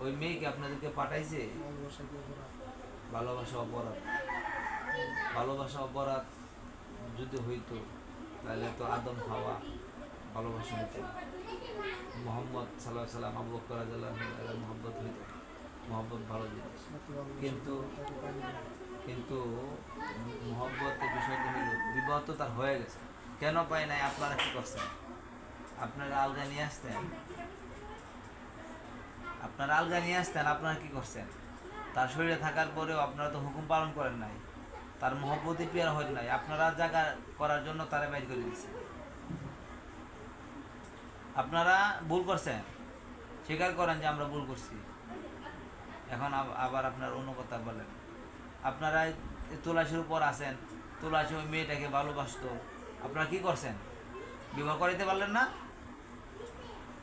ওই মেয়েকে আপনাদেরকে পাঠাইছে? ভালোবাসা অপরাধ। ভালোবাসা অপরাধ। যদি হইতো তাহলে তো আদম খাওয়া ভালোবাসা হইতো। না। মোহাম্মদ সাল্লাহ সাল্লাম আবু আনহু এরা মোহাম্মত হইতো। মোহাম্মত ভালো জিনিস। কিন্তু-। কিন্তু মোহব্বতের বিষয়টা হইল বিবাহ তো তার হয়ে গেছে। কেন পাই নাই? আপনারা কি করছেন? আপনারা আলগা নিয়ে আসতেন? আপনারা আলগা নিয়ে আসতেন, আপনারা কি করছেন? তার শরীরে থাকার পরেও আপনারা তো হুকুম পালন করেন নাই। তার মহব্বতই পেয়ার হয় নাই। আপনারা জায়গা করার জন্য তারা বাইর করে দিচ্ছেন। আপনারা ভুল করছেন। স্বীকার করেন যে আমরা ভুল করছি। এখন আবার আপনার অন্য কথা বলেন। আপনারা এই তুলাসীর উপর আছেন। তুলাসী ওই মেয়েটাকে ভালোবাসতো। আপনারা কি করছেন? বিবাহ করাইতে পারলেন না?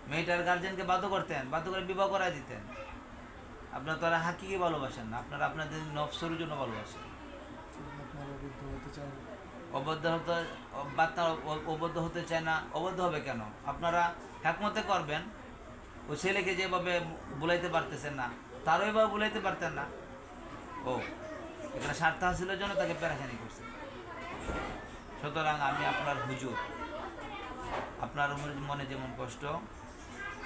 মেয়েটার গার্জেনকে বাধ্য করতেন, বাধ্য করে বিবাহ করাই দিতেন। আপনারা তারা হাকিকে ভালোবাসেন না, আপনারা আপনাদের নফসের জন্য ভালোবাসেন। অবুদ্ধ হতে, বার্তা অবদ্ধ হতে চায় না, অবদ্ধ হবে কেন? আপনারা একমতে করবেন, ও ছেলেকে যেভাবে বুলাইতে পারতেছেন না, তারও এভাবে বুলাইতে পারতেন না। ও, এখানে স্বার্থ হাসিলের জন্য তাকে পেরাখানি করছে। সুতরাং আমি আপনার হুজুর, আপনার মনে যেমন কষ্ট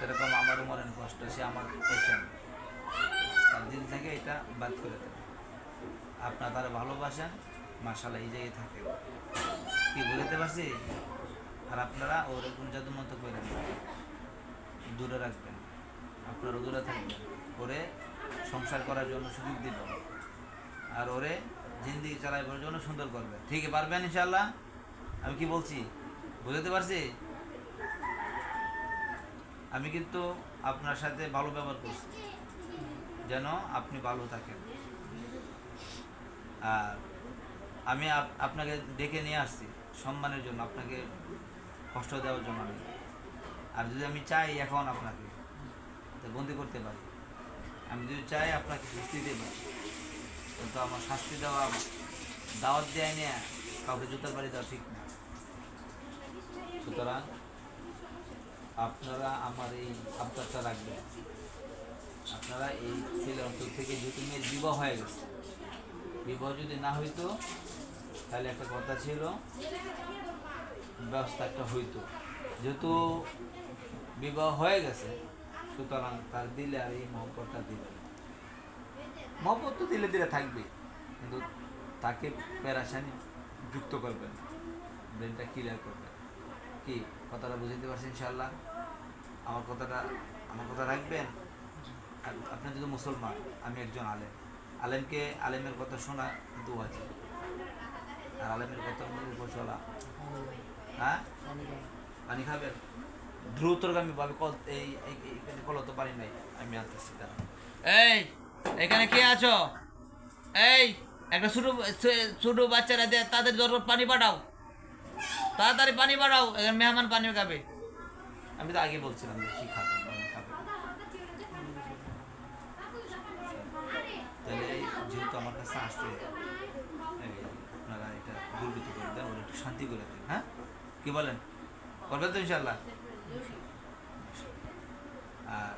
সেরকম আমারও মনে কষ্ট, সে আমার পেশেন্ট তার দিন থেকে এটা বাদ করে দেন। আপনার তারা ভালোবাসেন মাসালা এই জায়গায় থাকে কি বুঝতে পারছি? আর আপনারা ওরকম জাদু মতো করেন দূরে রাখবেন। আপনারা দূরে থাকবেন। ওরে সংসার করার জন্য সুযোগ দিবেন। আর ওরে জিন্দিগি চালাইবার জন্য সুন্দর করবেন। ঠিক পারবেন ইনশাল্লাহ আমি কি বলছি? বুঝতে পারছি? আমি কিন্তু আপনার সাথে ভালো ব্যবহার করছি। যেন আপনি ভালো থাকেন। আর আমি আপ- আপনাকে ডেকে নিয়ে আসছি সম্মানের জন্য, আপনাকে কষ্ট দেওয়ার জন্য আমি। আর যদি আমি চাই এখন আপনাকে, তো বন্দি করতে পারি। আমি যদি চাই আপনাকে শাস্তি পারি, কিন্তু আমার শাস্তি দেওয়া, দাওয়াত দেয় নিয়ে কাউকে জুতার বাড়ি দেওয়া ঠিক না। সুতরাং আপনারা আমার এই আবদারটা রাখবেন। আপনারা এই ছেলে অঞ্চল থেকে যেহেতু মেয়ের বিবাহ হয়ে গেছে, বিবাহ যদি না হইতো, তাহলে একটা কথা ছিল, ব্যবস্থা একটা হইতো। যেহেতু বিবাহ হয়ে গেছে, সুতরাং তার দিলে আর এই মহব্বতটা দিলে। মহব্বত তো দিলে দিলে থাকবে কিন্তু তাকে প্যারাসানি যুক্ত করবেন ব্রেনটা ক্লিয়ার করবেন। কি? কথাটা বুঝতে পারছেন ইনশাল্লাহ আমার কথাটা, আমার কথা রাখবেন? আপনি যদি মুসলমান, আমি একজন আলেম। আলেমকে, আলেমের কথা শোনা দু আছে আর আলেমের কথা উপর চলা। হ্যাঁ? পানি খাবেন? দ্রুতগামী ভাবে কল, এই, এই- এইখানে কল তো পারি নাই, আমি আনতেছি, দাঁড়ান। এই, এখানে কে আছো? এই, একটা ছোট ছোট বাচ্চারা তাদের দরকার পানি পাঠাও। তাড়াতাড়ি পানি বাড়াও, এখানে মেহমান পানি খাবে। আমি তো আগে বলছিলাম যে কি খাবেন পানি খাবেন তাহলে যেহেতু আমার কাছে আসছে আপনারা এটা দুর্বৃত্ত করে দেন, ওরা একটু শান্তি করে দেন হ্যাঁ? কি বলেন? করবেন তো ইনশাল্লাহ আর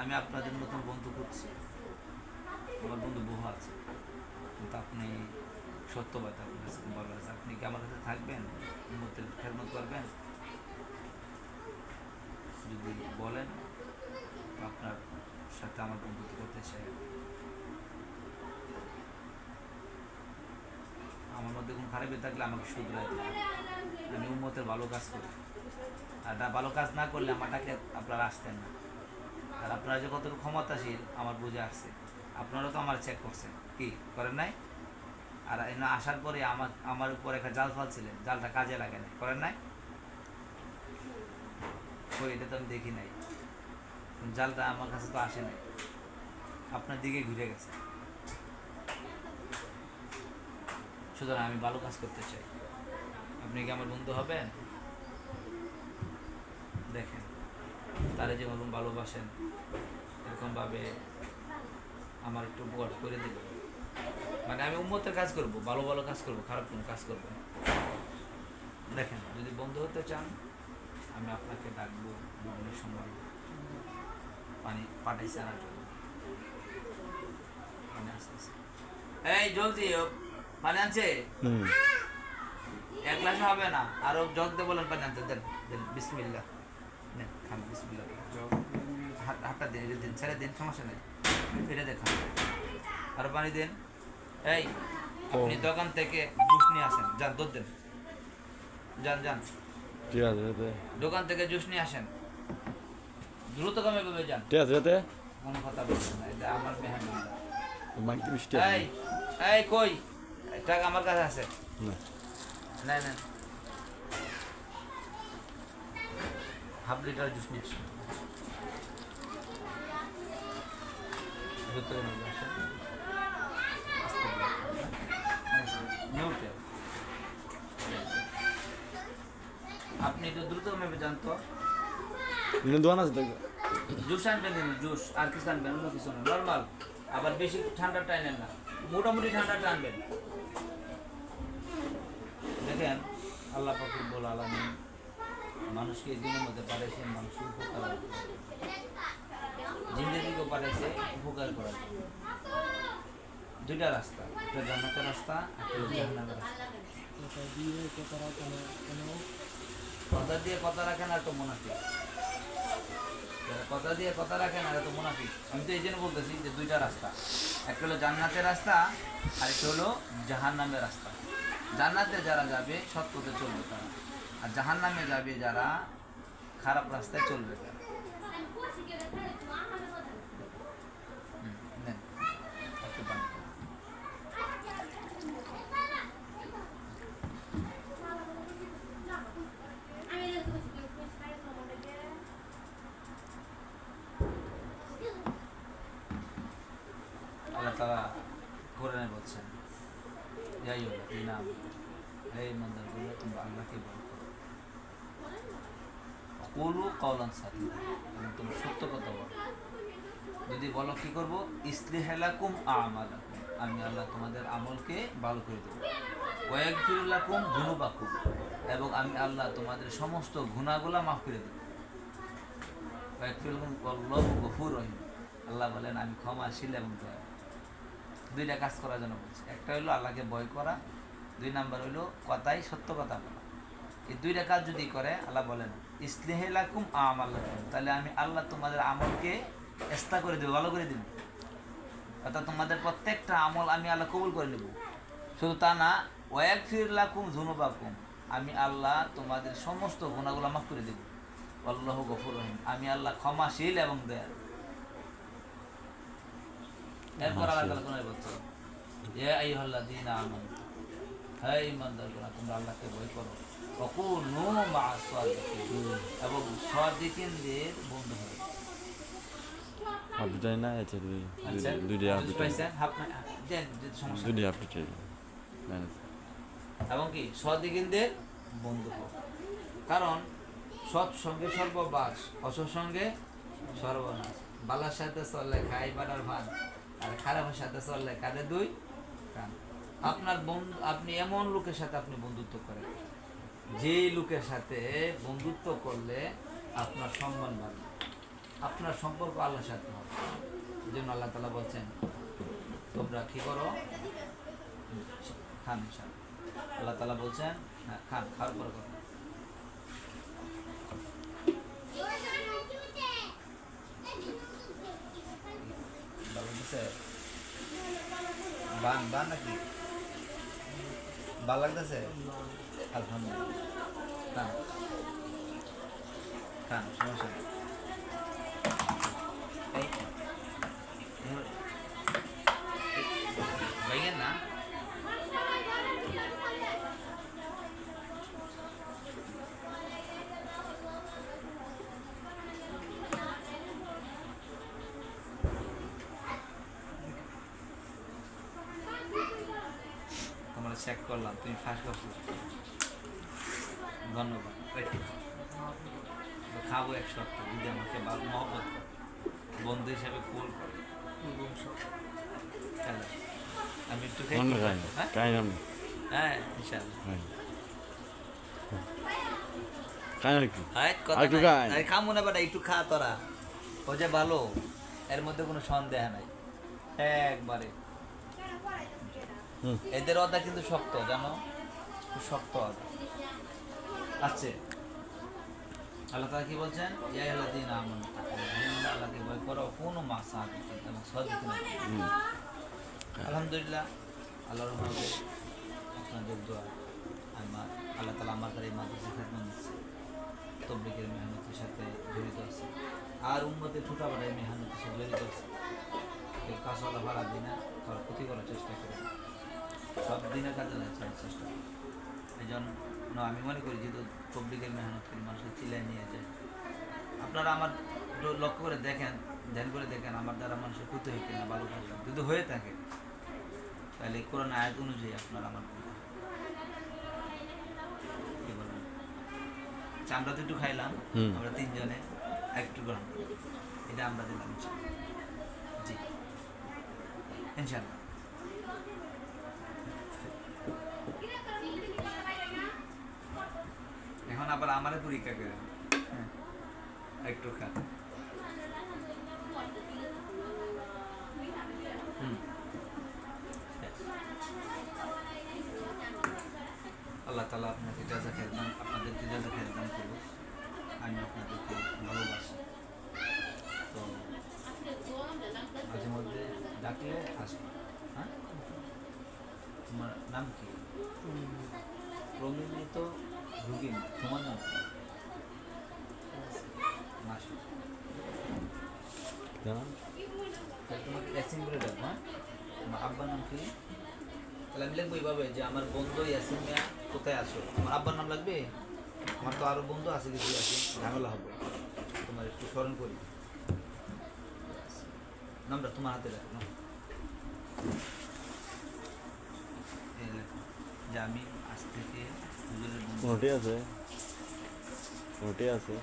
আমি আপনাদের নতুন বন্ধু করছি আমার বন্ধু বহু আছে। কিন্তু আপনি সত্যবাদ আপনার আপনি কি আমার কাছে থাকবেন? উন্মতের করবেন? যদি বলেন, আপনার সাথে আমার বন্ধুত্ব করতে চাই। আমার মধ্যে কোনো খারাপই থাকলে আমাকে শুধরাই আমি উন্মতের ভালো কাজ করি। আর ভালো কাজ না করলে আমারটাকে আপনারা আসতেন না। আর আপনারা যে কতটুকু ক্ষমতাশীল, আমার বুঝে আসছে। আপনারা তো আমার চেক করছেন। কি, করেন নাই? আর আসার পরে আমার আমার উপর একটা জাল ফালছিলেন জালটা কাজে লাগে নাই। করেন নাই? ওই এটা তো আমি দেখি নাই। জালটা আমার কাছে তো আসে নাই। আপনার দিকে ঘুরে গেছে। সুতরাং আমি ভালো কাজ করতে চাই। আপনি কি আমার বন্ধু হবেন? দেখেন, তারা যেমন ভালোবাসেন, এরকমভাবে আমার একটু উপকার করে দেবেন। মানে আমি উন্মতের কাজ করব ভালো ভালো কাজ করব খারাপ কোনো কাজ করব না। দেখেন যদি বন্ধু হতে চান আমি আপনাকে ডাকবো বিভিন্ন সময় পানি পাঠাইছে আনার জন্য। পানি আসতেছে। এই জলদি পানি আনছে? এক গ্লাস হবে না আরও জগ দিয়ে বলেন পানি আনতে দেন দেন বিসমিল্লাহ। নেন খান বিসমিল্লাহ। জব হাত হাতটা দিন দিন ছেড়ে দিন সমস্যা নেই। ফিরে দেখান আরও পানি দিন। এই আপনি দোকান থেকে জুস নিয়ে আসেন। যান দুধ দেন। যান যান। ঠিক আছে দোকান থেকে জুস নিয়ে আসেন। দ্রুত কমে কমে যান। ঠিক আছে যেতে কোনো কথা বলছেন না এটা আমার মেহমান। মিষ্টি এই এই কই? টাকা আমার কাছে আছে। না। না না হাফ লিটার জুস নিয়ে আসুন। দ্রুত কমে আসেন আস্তে করে। নিউটে। আপনি একটু দ্রুত কমে যান তো। এমনি দোকান আছে দেখবে জুস আনবেন জুস আর কিছু আনবেন অন্য কিছু না। নর্মাল আবার বেশি ঠান্ডা টাইনেন না। মোটামুটি ঠান্ডা টানবেন দেখেন আল্লাহ পাকুল আলমী মানুষকে এই দিনের মধ্যে পারেছে মানুষকে উপকার জিন্দগিকেও পারেছে উপকার করার জন্য। দুইটা রাস্তা একটা জান্নাতের রাস্তা একটা জাহান্নামের রাস্তা। কথা দিয়ে কথা রাখেন কেন কথা দিয়ে কথা রাখেন আর তো মুনাফিক। কথা দিয়ে কথা রাখেন আর তো মুনাফিক। আমি তো এই জন্য বলতেছি যে দুইটা রাস্তা। একটা হলো জান্নাতের রাস্তা আর একটা হলো জাহান্নামের রাস্তা। জান্নাতে যারা যাবে সৎ পথে চলবে তারা। আর জাহান্নামে যাবে যারা খারাপ রাস্তায় চলবে তারা হুম, নেন। একটু পানি খান। আল্লাহ তারা কোরআনে বলছেন যাই হোক এই নাম এই মন্দিরগুলো তোমরা আল্লাহকে বল করো সাথী এবং তোমরা সত্য কথা বলো। যদি বলো কি করব? ইসলিহালাকুম আমালাকুম, আমি আল্লাহ তোমাদের আমলকে ভালো করে দেবো। ওয়াকফিরুল্লাকুম গুনুবাকুম এবং আমি আল্লাহ তোমাদের সমস্ত গুণাগুলা মাফ করে দেবো। ওয়াকফিরুল্লাকুম আল্লাহু গফুর রহিম। আল্লাহ বলেন, আমি ক্ষমাশীল এবং দয়া। দুইটা কাজ করার জন্য বলছি। একটা হলো আল্লাহকে ভয় করা, দুই নাম্বার হলো কথাই সত্য কথা বলা। এই দুইটা কাজ যদি করে, আল্লাহ বলেন ইসলেহেলাকুম আল্লাহ তাহলে আমি আল্লাহ তোমাদের আমলকে এস্তা করে দেবো, ভালো করে দেবো। অর্থাৎ তোমাদের প্রত্যেকটা আমল আমি আল্লাহ কবুল করে নেব। শুধু তা না ওয়াক ফিরলাকুম ধুনুবাকুম আমি আল্লাহ তোমাদের সমস্ত গুণাগুলো মাফ করে দেব। আল্লাহ গফুর রহিম, আমি আল্লাহ ক্ষমাশীল এবং দয়ালু। এরপর আল্লাহ তাআলা কোন বলছে, ইয়া আইয়ুহাল্লাযীনা আমানু হে ঈমানদারগণ, তোমরা আল্লাহকে ভয় করো। সাদিকিন এবং সাদিকিনদের বন্ধু হবে না দুই এবং কি? সদিকিনদের বন্ধু কারণ সৎ সঙ্গে সর্ববাস অসৎ সঙ্গে সর্বনাশ। বালার সাথে চললে খাই বাড়ার ভাত আর খারাপের সাথে চললে কাঁধে দুই কান। আপনার বন্ধু আপনি এমন লোকের সাথে আপনি বন্ধুত্ব করেন। যে লোকের সাথে বন্ধুত্ব করলে আপনার সম্মান বাড়বে। আপনার সম্পর্ক আল্লাহর সাথে হবে। এই জন্য আল্লাহ তালা বলছেন, তোমরা কি করো? খান। আল্লাহ তালা বলছেন হ্যাঁ খান, খাওয়ার পর বান বান নাকি? ভালো লাগতেছে? আলহামদুলিল্লাহ খান খান সমস্যা নেই এই এই- ভেঙে না তোমরা চেক করলাম তুমি ফার্স্ট করছ ধন্যবাদ। খাব এক সপ্তাহ যদি আমাকে বা- মহব্বত করে। বন্ধু হিসাবে কুল করে। আমি একটু খাই হ্যাঁ? হ্যাঁ খাই খাই না একটু নাই। খাই। আরে খামু না বেটা একটু খা তোরা। ও যে ভালো এর মধ্যে কোনো সন্দেহ নাই। একবারে। এদের অদা কিন্তু শক্ত জানো? খুব শক্ত অদা আছে। আল্লাহ তাআলা কি বলছেন? ইয়া আল্লাযীনা আমানু তাকুল্লাহ আল্লাহকে ভয় করো, কোনো না আলহামদুলিল্লাহ, আল্লাহর রহমতে আপনাদের দোয়া আমার আল্লাহ তালা আমার কাছে মাদ্রাসা খেদমত দিচ্ছে। তবলিকের মেহনতের সাথে জড়িত আছে। আর উন্নতির ছোটাবাড়ায় মেহনতের সাথে জড়িত আছে। কেউ কাঁচওয়ালা ভাড়া দিই না, কারোর ক্ষতি করার চেষ্টা করে সব দিনের কাজে চেষ্টা। করে এই আমি মনে করি যেহেতু তবলিকের মেহনত করি মানুষের চিলাই নিয়ে যায় আপনারা আমার লক্ষ্য করে দেখেন ধ্যান করে দেখেন আমার দ্বারা মানুষের ক্ষতি হয় কিনা ভালো কাজ হয়। যদি হয়ে থাকে তাহলে কোরআন আয়াত অনুযায়ী আপনার আমার। আচ্ছা, আমরা তো একটু খাইলাম। আমরা তিনজনে একটু গ্রহণ এটা আমরা দিলাম জি ইনশাল্লাহ এখন আবার আমারে পরীক্ষা করে। হ্যাঁ, একটু খা। আল্লাহ তালা আপনাকে যাজা খেয়ে দান আপনাদেরকে যাজা খেয়ে দান করব আমি আপনাদেরকে ভালোবাসি। তো মাঝে মধ্যে ডাকলে আসব। হ্যাঁ? তোমার নাম কি? তোমার মাসি। জানান তাহলে তোমাকে বলে ডাকবো হ্যাঁ? তোমার আব্বার নাম কি? তাহলে আমি লিখব এইভাবে যে আমার বন্ধু ইয়াসিন মিয়া কোথায় আছো? আমার আব্বার নাম লাগবে? আমার তো আরও বন্ধু আছে কিছু আছে। ঝামেলা হবে। তোমার একটু স্মরণ করি। নামটা তোমার হাতে রাখো যে আমি আজ থেকে হুজুরের বন্ধু কোনটি আছে কোনটি আছে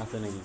আছে নাকি